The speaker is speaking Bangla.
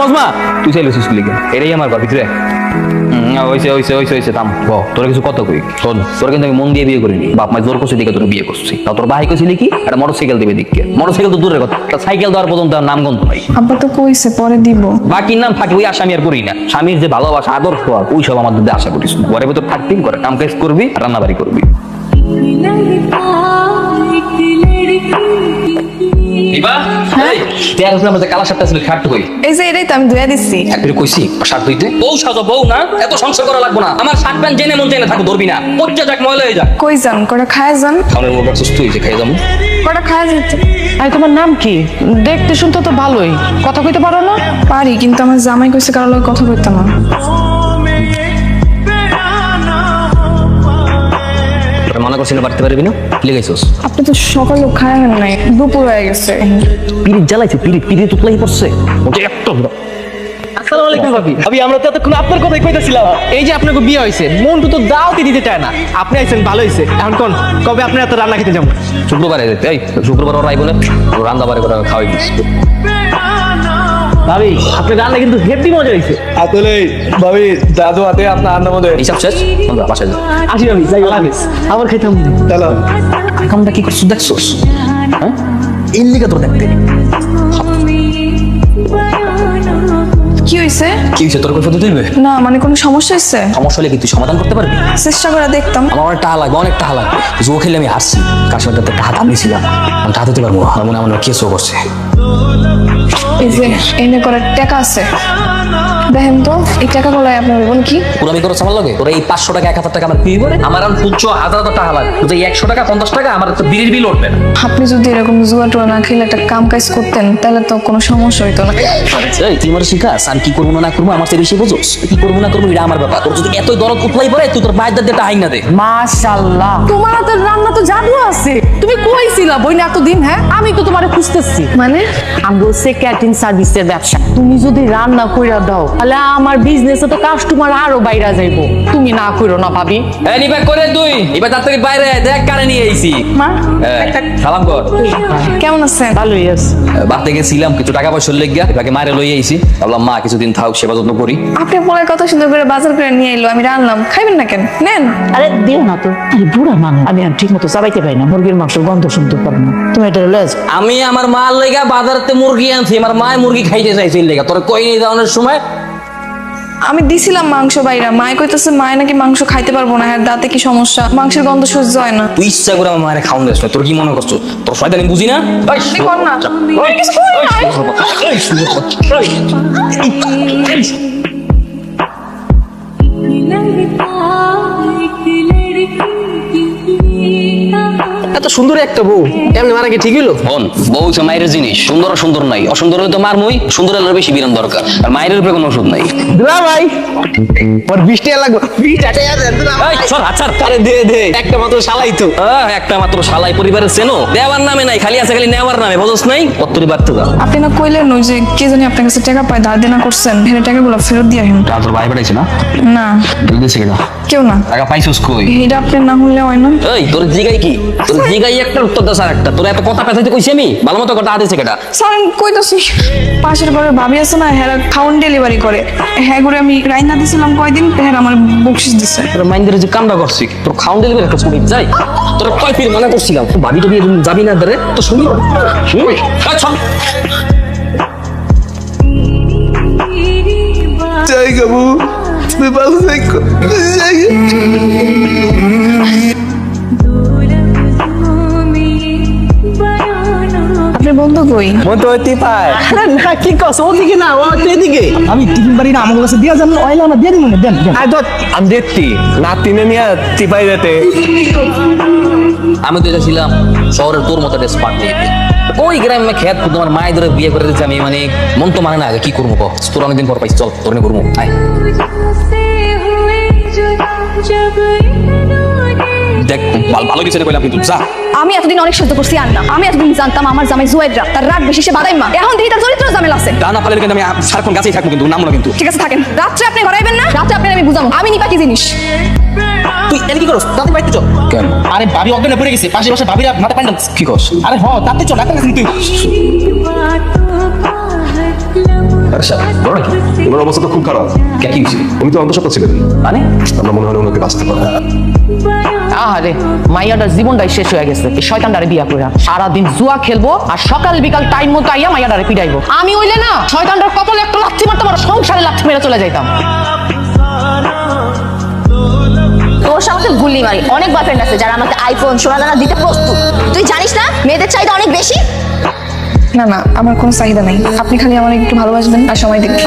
মজমা? তুই চাইলে এটাই আমার ঘর ভিতরে হয়েছে হয়েছে থাম। ক তোর কিছু কত কই শোন তোর কিন্তু আমি মন দিয়ে বিয়ে করিনি। বাপ মা জোর করছে দিকে তোর বিয়ে করছি। তা তোর ভাই কইছিলি কি একটা মোটর সাইকেল দিবে দিকে মোটর সাইকেল তো দূরের কথা। তা সাইকেল দেওয়ার পর্যন্ত আর নাম গন্ধ নাই। আব্বা তো কইছে পরে দিব। বাকির নাম থাকে ওই আশা আমি আর করি না। স্বামীর যে ভালোবাসা আদর্শ আর ওই সব আমার মধ্যে আশা করিস না। ঘরের ভিতর থাকতেই করে কাম কাজ করবি রান্না বাড়ি করবি। তেয়ার হোসেন আমাদের কালা সাতটা ছিল খাট কই এই যে এটাই তো আমি ধুয়া দিচ্ছি। একটু কইছি শার্ট ধুইতে বউ সাজো বউ না? এত সংসার করা লাগবো না। আমার শার্ট প্যান্ট জেনে মন জেনে থাকো ধরবি না। পচে যাক ময়লা হয়ে যাক। কই যান কটা খায় যান? খাওয়ানোর মোটা সুস্থ হয়েছে খাই যাব। কটা খায় যেতে আরে তোমার নাম কি? দেখতে শুনতে তো ভালোই। কথা কইতে পারো না? পারি কিন্তু আমার জামাই কইছে কারও লগে কথা কইতাম না। করছিল বাড়তে পারবি না? আপনি তো সকালে খায় হেন নাই দুপুর হয়ে গেছে। পিরিত জ্বালাইছে পিরিত পিরিত উতলাই পড়ছে। ওটা আসসালামু আলাইকুম ভাবি। ভাবি আমরা তো এতক্ষণ আপনার কথাই কইতাছিলাম। এই যে আপনাকে বিয়ে হয়েছে মন্টু তো দিতে চায় না। আপনি আইছেন ভালো হয়েছে এখন কোন কবে আপনি এত রান্না খেতে যাব? শুক্রবারে যেতে এই শুক্রবার ওরাই বলে রান্না বাড়ি করে খাওয়াই ভাবি আপনি রান্না কিন্তু হেভি মজা হয়েছে। আসলে ভাবি দাদু হাতে আপনার আন্নার মধ্যে হিসাব শেষ? বন্ধু, বাসায় যা আসি ভাবি যাই হাফেজ। আবার খাইতাম। চলো কামটা কি করছিস দেখছিস হ্যাঁ? লিগে তোর দেখতে। কি হইছে কি হয়েছে? তোর কৈফত দিবে না মানে কোনো সমস্যা হচ্ছে সমস্যা হলে কি তুই সমাধান করতে পারবি? চেষ্টা করে দেখতাম। আমার অনেক টাকা লাগবে অনেক টাকা লাগবে। জো খেলে আমি হারছি। কাশ্মীরটা একটা হাত আনিয়েছিলাম আমি টাকা দিতে পারব আমার মনে হয় আমার কেসও করছে। এই যে এনে করে টাকা আছে। দেখেন তো এই টাকা গুলাই আপনার বোন কি? পুরো আমি করছ আমার তোর এই পাঁচশো টাকা এক হাজার টাকা আমার ফি করে আমার এখন পুচ্ছ হাজার হাজার টাকা লাগবে। তুই একশো টাকা পঞ্চাশ টাকা আমার তো বিড়ির বিল উঠবে না। আপনি যদি এরকম জুয়া টুয়া না খেলে একটা কাম কাজ করতেন তাহলে তো কোনো সমস্যা হইতো না। এই তুই আমার শিখাস আমি কি করব না করব আমার চেয়ে বেশি বুঝোস? কি করব না করব এটা আমার ব্যাপার। তোর যদি এতই দরদ উঠলাই পড়ে তুই তোর বাইর দাঁত দিয়ে হাই না দে। মাশাআল্লাহ। তোমার হাতের রান্না তো জাদু আছে। তুমি কইছিলা বইনা এতদিন হ্যাঁ? আমি তো তোমারে খুঁজতেছি। মানে? আমরা হচ্ছে ক্যাটারিং সার্ভিসের ব্যবসা। তুমি যদি রান্না কইরা দাও তাহলে আমার বিজনেসে তো কাস্টমার আরও বাইরা যাইবো। তুমি না কইরো না ভাবি। নিবে করে তুই। এবার তার থেকে বাইরে আয়, দেখ কারে নিয়ে আইছি। মা সালাম কর। কেমন আছেন? ভালোই আছে। বাড়তে গেছিলাম কিছু টাকা পয়সা লেগে তাকে মারে লই আইছি। ভাবলাম মা কিছুদিন থাক সেবা যত্ন করি। আপনি পরে কত সুন্দর করে বাজার করে নিয়ে এলো আমি রান্নাম। খাইবেন না কেন? নেন। আরে দিও না তো। আরে বুড়া মানুষ আমি আর ঠিক মতো চাবাইতে পারি না। মুরগির মাংস গন্ধ শুনতে পারি না। তুমি এটা লজ আমি আমার মার লেগা বাজারতে মুরগি আনছি আমার মা মুরগি খাইতে চাইছিল লেগা। তোর কই নিয়ে যাওয়ানোর সময়? আমি দিছিলাম মাংস বাইরা। মায় কইতেছে মায় নাকি মাংস খাইতে পারব না হ্যাঁ দাঁতে কি সমস্যা? মাংসের গন্ধ সহ্য হয় না। তুই ইচ্ছা করে আমার মায়ের খাওয়ান দিস না। তোর কি মনে করছ? তোর শয়তানি বুঝি না? কর না। আমি কিছু এত সুন্দর একটা বউ। এমনি মারা কি ঠিক হইল? বোন বউ হচ্ছে মায়ের জিনিস। সুন্দর আর সুন্দর নাই। অসুন্দর হলে তো মার মই সুন্দর হলে বেশি বিরান দরকার। আর মায়ের উপরে কোনো ওষুধ নাই। দুলা ভাই ওর বিশ টাকা লাগবে। বিশ টাকা দুলা ভাই। সর, হাত ছাড়। আরে দে দে। একটা মাত্র শালাই তো। আহ, একটা মাত্র শালাই পরিবারের চেনো। দেওয়ার নামে নাই খালি আছে খালি নেওয়ার নামে বুঝছ নাই? কত্তরি বাড়তে যা। আপনি না কইলেন ওই যে কে জানি আপনার কাছে টাকা পায় ধার দেনা করছেন হেরে টাকাগুলো ফেরত দিয়ে আসেন। তা তোর ভাই পাঠাইছে না? না। দিছে কিনা কেউ না। টাকা পাইছিস কই? এটা আপনার না হলে হয় না। এই তোর জিগাই কি? তোর জিগাই একটা উত্তর দাস আর একটা। তোর এত কথা পেছাইতে কইছি আমি? ভালো মতো কথা আদেছে কেটা স্যার আমি কইতাছি পাশের ঘরে ভাবি আছে না হ্যাঁ খাউন ডেলিভারি করে। হ্যাঁ করে আমি রাইনা দিছিলাম কয়দিন হ্যাঁ আমার বকশিস দিছে। তোর মাইন্ডের যে কামটা করছি তোর খাউন ডেলিভারি একটা ছবি যাই। তোর কয় ফির মনে করছিলাম তো ভাবি তো যাবি না ধরে তো শুনি হুম? এই, চল। যাই গাবু তুমি ভালো বন্ধু কই? মন তো হইতে পায় না কি কস? ওদিকে না ও তো এদিকে আমি টিফিন বাড়ি না আমার কাছে দিয়া যান অইলা না দিয়া দিন দেন দেন। আয় তো আমি দেখতি নাতিনে নিয়ে টিপাই যেতে আমি তো যাচ্ছিলাম শহরের তোর মতো স্পাট নিয়ে ওই গ্রামে খেত তোমার মায়ের ধরে বিয়ে করে দিচ্ছে আমি মানে মন তো মানে না আগে কি করব তোর অনেকদিন পর পাইছি চল তোর করব আয়। ভালো- ভালো কিছু কইলাম কিন্তু যা। আমি এতদিন অনেক সহ্য করছি আর না আমি এতদিন জানতাম আমার জামাই জুয়েদরা তার রাগ বেশি সে বাদাই মা এখন দেখি তার চরিত্র জামেল আছে। ডানা পালের কিন্তু আমি সারাক্ষণ গাছেই থাকব কিন্তু নাম না কিন্তু। ঠিক আছে থাকেন। রাত্রে আপনি ঘরাইবেন না রাত্রে আপনি আমি বুঝাবো। আমি নিপা কি জিনিস? তুই এর কি করস? তাতে বাইতে চল। কেন? আরে ভাবি অজ্ঞানে পড়ে গেছে পাশে পাশে ভাবিরা মাথা পান্ডা কি কস আরে হ তাতে চল ডাক্তার তুই। বড় ওনার অবস্থা তো খুব খারাপ। কে কি হয়েছে? উনি তো অন্তঃসত্ত্বা ছিলেন। মানে? আমরা মনে হয় ওনাকে বাঁচতে পারব আহারে মাইয়াটার জীবনটাই শেষ হয়ে গেছে। এই শয়তানটারে বিয়া করে সারাদিন জুয়া খেলব আর সকাল বিকাল টাইম মতো আইয়া মাইয়াটারে পিটাইবো। আমি হইলে না শয়তানটার কপালে একটা লাথি মারতাম আর সংসারে লাথি মেরে চলে যাইতাম। তোর সাথে গুলি মারি। অনেক বয়ফ্রেন্ড আছে যারা আমাকে আইফোন সোনা দানা দিতে প্রস্তুত। তুই জানিস না মেয়েদের চাহিদা অনেক বেশি? না না আমার কোনো চাহিদা নেই। আপনি খালি আমার একটু ভালোবাসবেন আর সময় দিবেন।